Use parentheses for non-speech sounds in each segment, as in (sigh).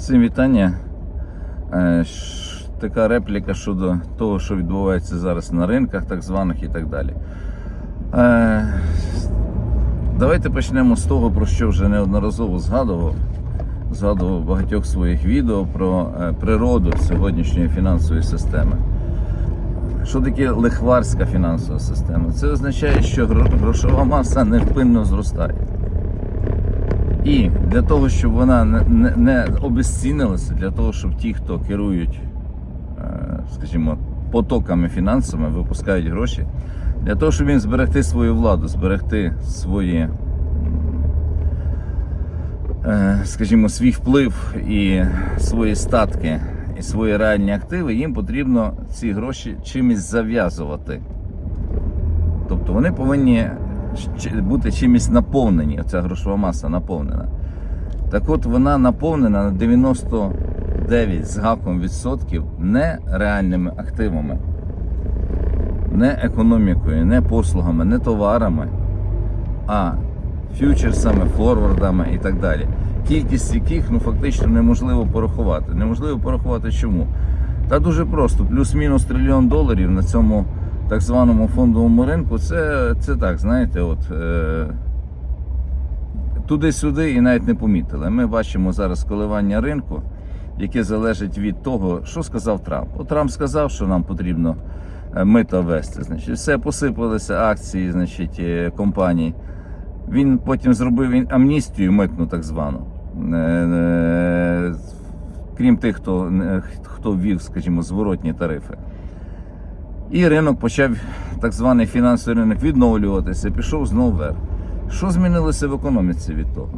Всім вітання. Е, Така репліка щодо того, що відбувається зараз на ринках, так званих і так далі. Е, Давайте почнемо з того, про що вже неодноразово згадував. Згадував багатьох своїх відео про е, природу сьогоднішньої фінансової системи. Що таке лихварська фінансова система? Це означає, що грошова маса невпинно зростає. І для того, щоб вона не, не, не обезцінилася, для того, щоб ті, хто керують, е, скажімо, потоками фінансами, випускають гроші, для того, щоб він зберегти свою владу, зберегти свої, е, скажімо, свій вплив і свої статки, і свої реальні активи, їм потрібно ці гроші чимось зав'язувати. Тобто вони повинні бути чимось наповнені, ця грошова маса наповнена. Так от вона наповнена на 99 з гаком відсотків не реальними активами, не економікою, не послугами, не товарами, а фьючерсами, форвардами і так далі. Кількість яких ну, фактично неможливо порахувати. Неможливо порахувати чому? Та дуже просто, плюс-мінус трильйон доларів на цьому так званому фондовому ринку, це, це так, знаєте, от. Е- туди-сюди і навіть не помітили. Ми бачимо зараз коливання ринку, яке залежить від того, що сказав Трамп. От Трамп сказав, що нам потрібно е, мито ввести. Значить, все посипалися акції, значить, е, компаній. Він потім зробив амністію митну, так звану. Е, Крім тих, хто, хто ввів, скажімо, зворотні тарифи. І ринок почав так званий фінансовий ринок відновлюватися, пішов знову вверх. Що змінилося в економіці від того?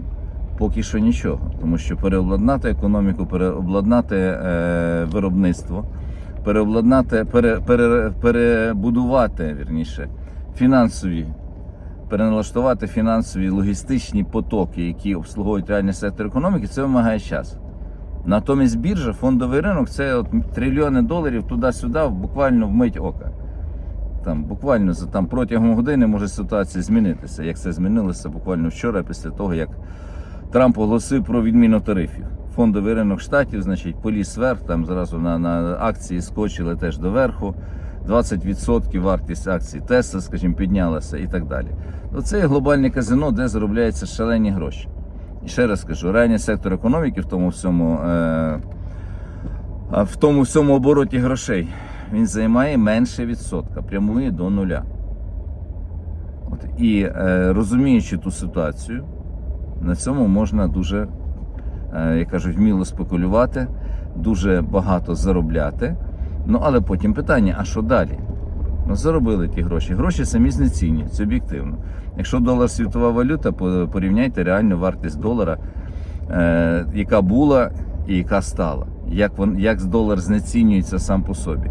Поки що нічого, тому що переобладнати економіку, переобладнати е, виробництво, переобладнати, пере, пере, перебудувати вірніше, фінансові, переналаштувати фінансові логістичні потоки, які обслуговують реальний сектор економіки, це вимагає часу. Натомість біржа, фондовий ринок це от трильйони доларів туди-сюди, буквально в мить ока. Там буквально за там протягом години може ситуація змінитися, як це змінилося буквально вчора, після того як Трамп оголосив про відміну тарифів. Фондовий ринок штатів, значить, поліз вверх, там зразу на, на акції скочили теж доверху. 20% вартість акцій Тесла, скажімо, піднялася і так далі. Оце глобальне казино, де заробляються шалені гроші. І ще раз кажу, реальний сектор економіки в тому всьому, е, в тому всьому обороті грошей він займає менше відсотка, прямує до нуля. От, і е, розуміючи ту ситуацію, на цьому можна дуже, е, як кажуть, вміло спекулювати, дуже багато заробляти. Ну, але потім питання: а що далі? Ну, заробили ті гроші. Гроші самі знецінюються об'єктивно. Якщо долар світова валюта, порівняйте реальну вартість долара, е, яка була і яка стала. Як, вон, як долар знецінюється сам по собі.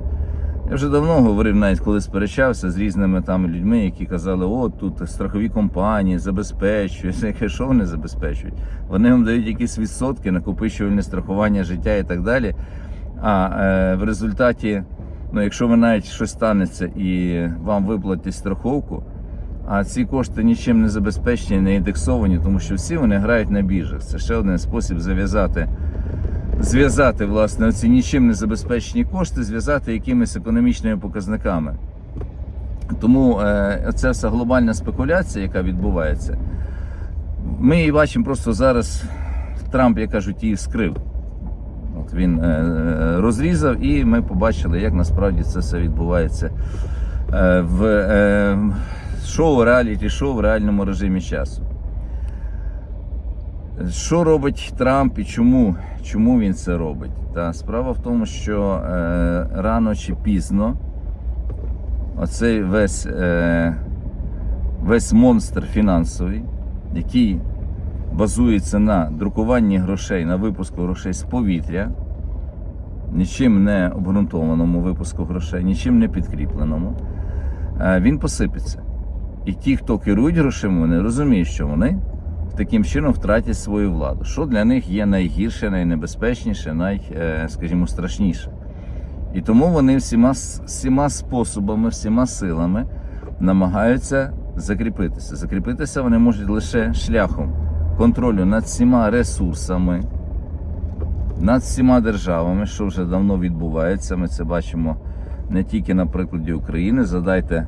Я вже давно говорив, навіть коли сперечався з різними там людьми, які казали, о, тут страхові компанії забезпечують. (laughs) Я кажу, що вони забезпечують? Вони вам дають якісь відсотки, накопичувальне страхування життя і так далі. А е, в результаті, ну, якщо ви навіть щось станеться і вам виплатять страховку, а ці кошти нічим не забезпечені, не індексовані, тому що всі вони грають на біржах. Це ще один спосіб зав'язати зв'язати власне ці нічим не забезпечені кошти, зв'язати якимись економічними показниками. Тому е, ця вся глобальна спекуляція, яка відбувається, ми її бачимо просто зараз. Трамп, як кажуть, її скрив. От він е, розрізав, і ми побачили, як насправді це все відбувається е, в е, шоу, реаліті шоу в реальному режимі часу. Що робить Трамп і чому, чому він це робить? Та справа в тому, що е, рано чи пізно оцей весь, е, весь монстр фінансовий, який базується на друкуванні грошей, на випуску грошей з повітря, нічим не обґрунтованому випуску грошей, нічим не підкріпленому, е, він посипеться. І ті, хто керують грошима, вони розуміють, що вони таким чином втратять свою владу. Що для них є найгірше, найнебезпечніше, най, е, скажімо, страшніше. І тому вони всіма, всіма способами, всіма силами намагаються закріпитися. Закріпитися вони можуть лише шляхом контролю над всіма ресурсами, над всіма державами, що вже давно відбувається. Ми це бачимо не тільки на прикладі України. Згадайте,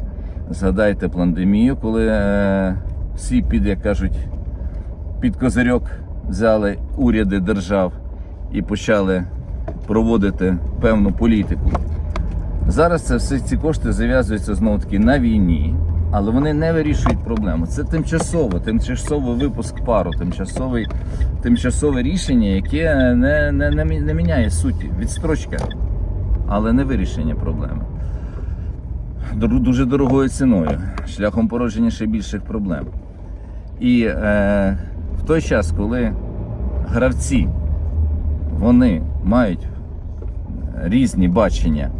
згадайте пандемію, коли е, всі під, як кажуть, під козирьок взяли уряди держав і почали проводити певну політику. Зараз це все ці кошти зав'язуються знову таки на війні, але вони не вирішують проблему. Це тимчасово, тимчасовий випуск пару, тимчасовий, тимчасове рішення, яке не, не, не, не міняє суті. Відстрочка, але не вирішення проблеми. Дуже дорогою ціною, шляхом породження ще більших проблем. І е, в той час, коли гравці вони мають різні бачення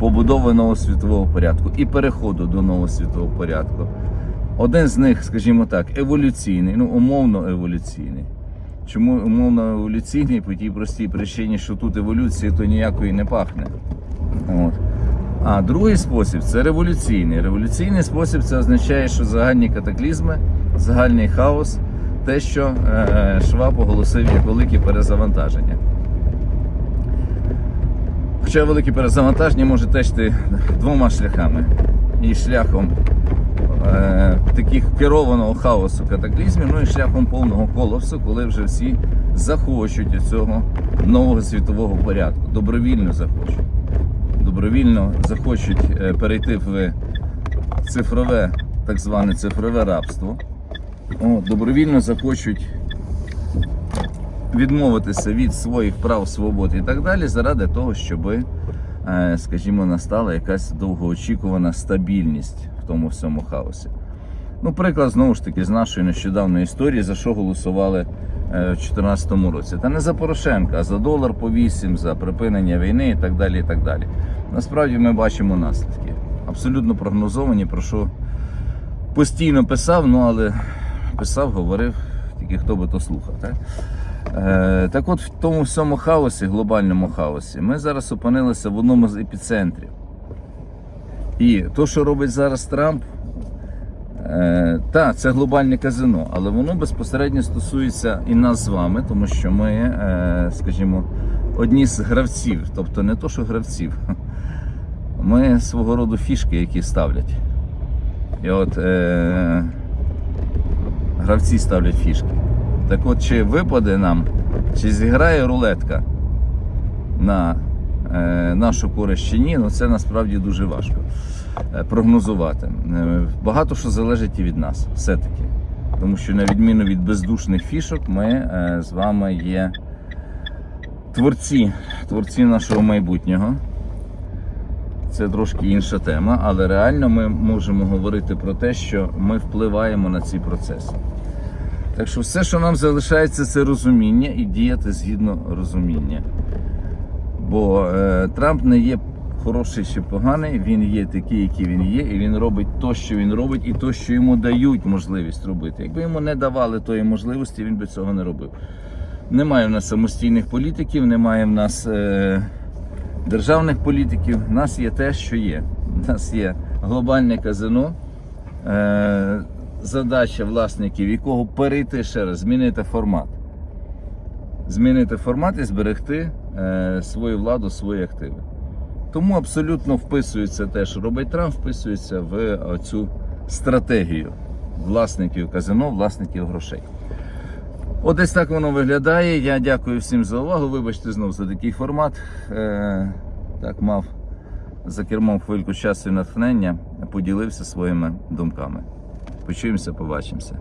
побудови нового світового порядку і переходу до нового світового порядку. Один з них, скажімо так, еволюційний, ну умовно еволюційний. Чому умовно еволюційний? По тій простій причині, що тут еволюції то ніякої не пахне. От. А другий спосіб це революційний. Революційний спосіб це означає, що загальні катаклізми, загальний хаос, те, що е, Шваб оголосив як велике перезавантаження. Хоча велике перезавантаження може течити двома шляхами. І шляхом е, таких керованого хаосу катаклізмів, ну і шляхом повного колапсу, коли вже всі захочуть цього нового світового порядку. Добровільно захочуть. Добровільно захочуть е, перейти в цифрове, так зване цифрове рабство. О, добровільно захочуть відмовитися від своїх прав, свобод і так далі, заради того, щоб, скажімо, настала якась довгоочікувана стабільність в тому всьому хаосі. Ну, приклад знову ж таки з нашої нещодавної історії, за що голосували е, в 2014 році. Та не за Порошенка, а за долар по 8, за припинення війни і так далі. і так далі. Насправді ми бачимо наслідки. Абсолютно прогнозовані, про що постійно писав, ну але писав, говорив, тільки хто би то слухав. Так? Е, так от в тому всьому хаосі, глобальному хаосі, ми зараз опинилися в одному з епіцентрів. І то, що робить зараз Трамп, е, так, це глобальне казино, але воно безпосередньо стосується і нас з вами, тому що ми, е, скажімо, одні з гравців, тобто не то, що гравців, ми свого роду фішки, які ставлять. І от гравці ставлять фішки. Так от, чи випаде нам, чи зіграє рулетка на е, нашу користь чи ні, ну це насправді дуже важко е, прогнозувати. Е, багато що залежить і від нас, все-таки. Тому що, на відміну від бездушних фішок, ми е, з вами є творці, творці нашого майбутнього. Це трошки інша тема, але реально ми можемо говорити про те, що ми впливаємо на ці процеси. Так що все, що нам залишається, це розуміння і діяти згідно розуміння. Бо е, Трамп не є хороший чи поганий, він є такий, який він є, і він робить то, що він робить, і то, що йому дають можливість робити. Якби йому не давали тої можливості, він би цього не робив. Немає в нас самостійних політиків, немає в нас е, державних політиків. В нас є те, що є. У нас є глобальне казино. Е, задача власників якого перейти ще раз, змінити формат. Змінити формат і зберегти е, свою владу, свої активи. Тому абсолютно вписується те, що робить Трамп, вписується в цю стратегію власників казино, власників грошей. От десь так воно виглядає. Я дякую всім за увагу. Вибачте знову за такий формат. Е, так мав за кермом хвильку часу і натхнення, поділився своїми думками. Почуємося, побачимося.